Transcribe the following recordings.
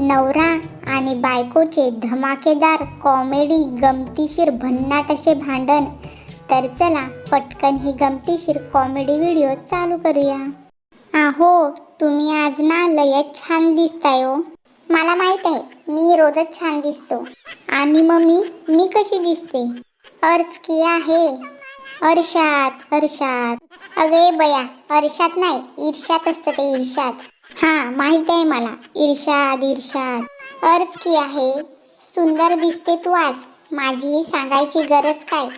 नवरा आणि बायकोचे धमाकेदार कॉमेडी गमतीशीर भन्नाट असे भांडण. तर चला पटकन ही गमतीशीर कॉमेडी व्हिडिओ चालू करूया. आहो तुम्ही आज ना लयच छान दिसताय हो. मला माहीत आहे मी रोजच छान दिसतो. आणि मम्मी मी मी कशी दिसते? अर्ज की आहे. अर्षात अर्षात अगे बया अर्षात नाही ईर्ष्यात असतं ते ईर्ष्यात. हां माहीत आहे मला. ईर्षाद ईर्षाद अर्ज की आहे. सुंदर दिसते तू आज. माझी सांगायची गरज काय?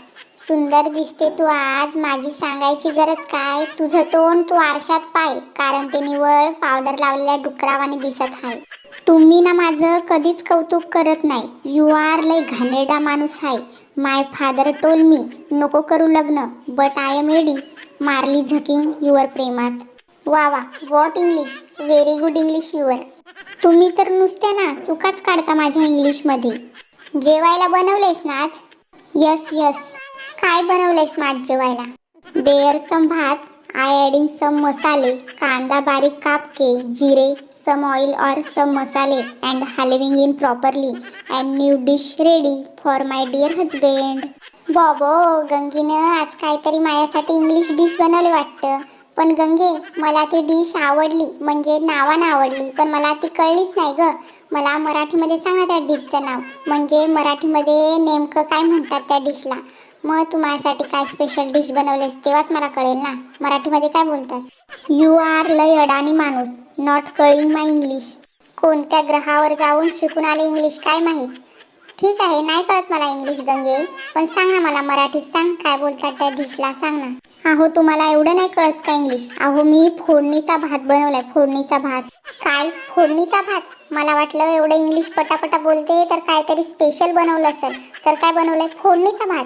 सुंदर दिसते तू आज. माझी सांगायची गरज काय? तुझं तोंड तू आरशात पाय. कारण ते निवळ पावडर लावलेल्या डुकरावाने दिसत आहे तुम्ही ना माझं कधीच कौतुक करत नाही. यू आर लय घाणेरडा माणूस आहे माय फादर टोल मी नको करू लग्न बट आय एम एडी मारली झकिंग युअर प्रेमात. वा वा. What English very good English your तुम्ही तर नुसत्या ना चुकाच काढता माझ्या इंग्लिशमध्ये जेवायला बनवलेस ना आज? यस यस काय बनवलेस ना आज जेवायला? देअर सम भात आय ॲडिंग सम मसाले कांदा बारीक कापके जिरे सम ऑइल और सम मसाले and halving in properly and new dish ready for my dear husband बॉबो गंगीनं आज काहीतरी माझ्यासाठी इंग्लिश डिश बनवली वाटतं. पण गंगे मला ती डिश आवडली. म्हणजे नावानं आवडली. पण मला ती कळलीच नाही ग. मला मराठीमध्ये सांगा त्या डिशचं नाव. म्हणजे मराठीमध्ये नेमकं काय म्हणतात त्या डिशला मग तू माझ्यासाठी काय स्पेशल डिश बनवलेस? तेव्हाच मला कळेल ना. मराठीमध्ये काय बोलतात? यू आर लय अडाणी माणूस. नॉट कळिंग माय इंग्लिश कोणत्या ग्रहावर जाऊन शिकून आले इंग्लिश काय माहीत? ठीक आहे नाही कळत मला इंग्लिश गंगे. पण सांग ना मला मराठीत सांग. काय बोलतात त्या डिशला सांग ना. अहो तुम्हाला एवढं नाही कळत का इंग्लिश अहो मी फोडणीचा भात बनवलाय फोडणीचा भात. काय? फोडणीचा भात? मला वाटलं एवढं इंग्लिश पटापटा बोलते तर काहीतरी स्पेशल बनवलं असेल. तर काय बनवलंय? फोडणीचा भात.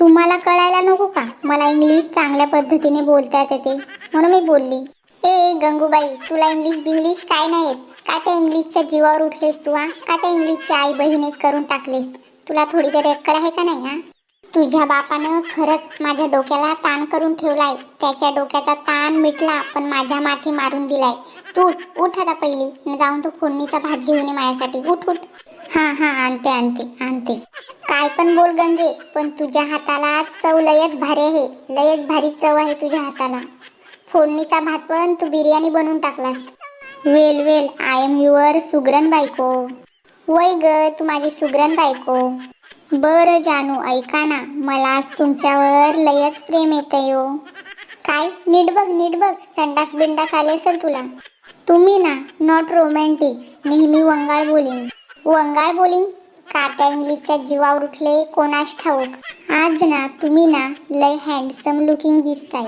तुम्हाला कळायला नको का? मला इंग्लिश चांगल्या पद्धतीने बोलता येते म्हणून मी बोलली. ए गंगूबाई तुला इंग्लिश बिंग्लिश काय नाही येत? का त्या इंग्लिशच्या जीवावर उठलेस तू हा? का त्या इंग्लिशची आई बहीण एक करून टाकलेस? तुला थोडी तरी अक्कल आहे का नाही हा? तुझ्या बापानं खरंच माझ्या डोक्याला ताण करून ठेवलाय. त्याच्या डोक्याचा ताण मिटला पण माझ्या माथे मारून दिलाय. तू उठ उठ आता पहिली. जाऊन तू फोडणीचा भात घेऊन ये माझ्यासाठी. उठ उठ. हां हां आणते आणते आणते. काय पण बोल गंगे पण तुझ्या हाताला चव लयच भारी आहे. लयच भारी चव आहे तुझ्या हाताला. फोडणीचा भात पण तू बिर्याणी बनवून टाकलास. Well well. I am your सुगरण बायको. वय ग तू माझी सुगरण बायको. बरं जानू ऐका ना. मला आज तुमच्यावर लयच प्रेम येतं यो हो. काय? नीट बघ नीट बघ. संडास बिंडास आले असेल तुला. तुम्ही ना नॉट रोमॅन्टिक नेहमी वंगाळ बोलिंग वंगाळ बोलिंग का त्या इंग्लिशच्या जीवावर उठले कोणास ठाऊक? आज ना तुम्ही ना लय हँडसम लुकिंग दिसताय.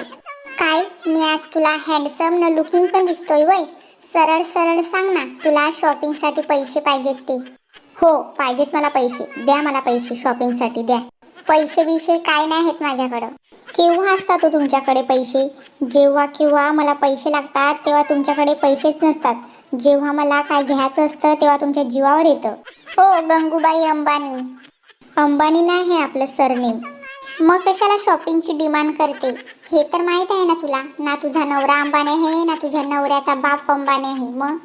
काय? मी आज तुला हँडसम न लुकिंग पण दिसतोय वय. सरळ सरळ सांग ना तुला शॉपिंगसाठी पैसे पाहिजेत ते. हो पाहिजेत मला पैसे. द्या मला पैसे शॉपिंगसाठी द्या. पैसे विषय काय नाही आहेत माझ्याकडं. केव्हा असतात हो तुमच्याकडे पैसे? जेव्हा केव्हा मला पैसे लागतात तेव्हा तुमच्याकडे पैसेच नसतात. जेव्हा मला काय घ्यायचं असतं तेव्हा तुमच्या जीवावर येतं. हो गंगूबाई अंबानी. अंबानी नाही हे आपलं सरनेम. मग कशाला शॉपिंगची डिमांड करते? हे तर माहीत आहे ना तुला? ना तुझा नवरा अंबानी आहे ना तुझ्या नवऱ्याचा बाप अंबानी आहे. मग?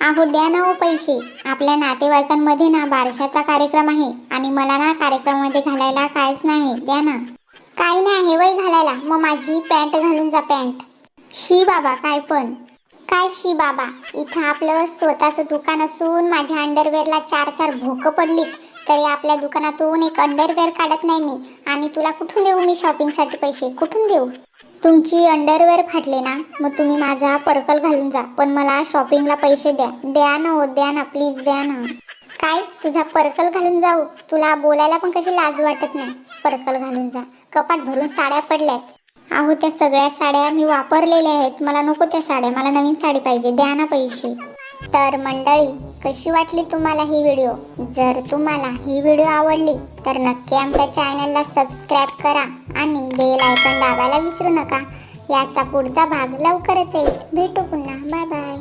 अहो द्या ना हो पैसे. आपल्या नातेवाईकांमध्ये ना बारशाचा कार्यक्रम आहे आणि मला ना कार्यक्रमामध्ये घालायला कायच नाही. द्या ना. काही नाही आहे वय घालायला. मग माझी पॅन्ट घालून जा पॅन्ट. शी बाबा काय पण. काय शी बाबा? इथं आपलं स्वतःचं दुकान असून माझ्या अंडरवेअरला चार चार भोकं पडलीत. तरी आपल्या दुकानातून एक अंडरवेअर काढत नाही मी. आणि तुला कुठून देऊ मी शॉपिंगसाठी पैसे? कुठून देऊ? तुमची अंडरवेअर फाटले ना मग तुम्ही माझा पर्कल घालून जा. पण मला शॉपिंगला पैसे द्या. द्या ना हो द्या ना प्लीज द्या ना. काय? तुझा पर्कल घालून जाऊ. तुला बोलायला पण कशी लाज वाटत नाही. पर्कल घालून जा. कपाट भरून साड्या पडल्यात. अहो त्या सगळ्या साड्या मी वापरलेल्या आहेत. मला नको त्या साड्या. मला नवीन साडी पाहिजे. द्या ना पैसे. तर मंडळी कशी वाटली तुम्हाला ही व्हिडिओ जर तुम्हाला ही व्हिडिओ आवडली तर नक्की आमच्या चॅनलला सबस्क्राईब करा आणि बेल आयकॉन दाबायला विसरू नका. याचा पुढचा भाग लवकरच येईल. भेटू पुन्हा. Bye bye